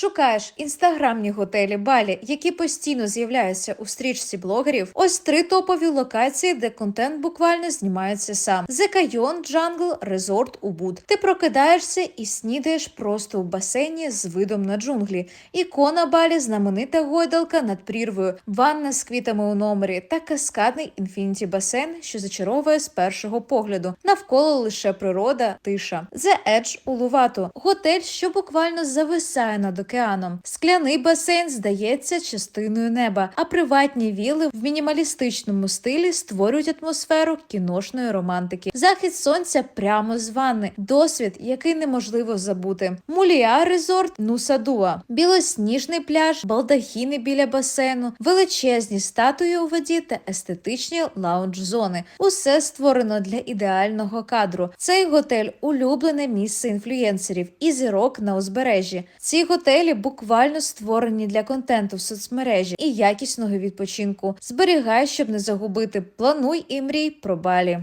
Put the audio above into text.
Шукаєш інстаграмні готелі Балі, які постійно з'являються у стрічці блогерів. Ось три топові локації, де контент буквально знімається сам: Зекайон, Джангл, Резорт Убуд. Ти прокидаєшся і снідаєш просто у басейні з видом на джунглі. Ікона Балі, знаменита гойдалка над прірвою, ванна з квітами у номері та каскадний інфініті басейн, що зачаровує з першого погляду. Навколо лише природа, тиша. The Edge у Лувату. Готель, що буквально зависає над океаном. Скляний басейн здається частиною неба, а приватні віли в мінімалістичному стилі створюють атмосферу кіношної романтики. Захід сонця прямо з ванни. Досвід, який неможливо забути. Муліа резорт Нусадуа, білосніжний пляж, балдахіни біля басейну, величезні статуї у воді та естетичні лаунж-зони. Усе створено для ідеального кадру. Цей готель улюблене місце інфлюєнсерів і зірок на узбережжі. Ці готелі буквально створені для контенту в соцмережі і якісного відпочинку. Зберігай, щоб не загубити. Плануй і мрій про балі.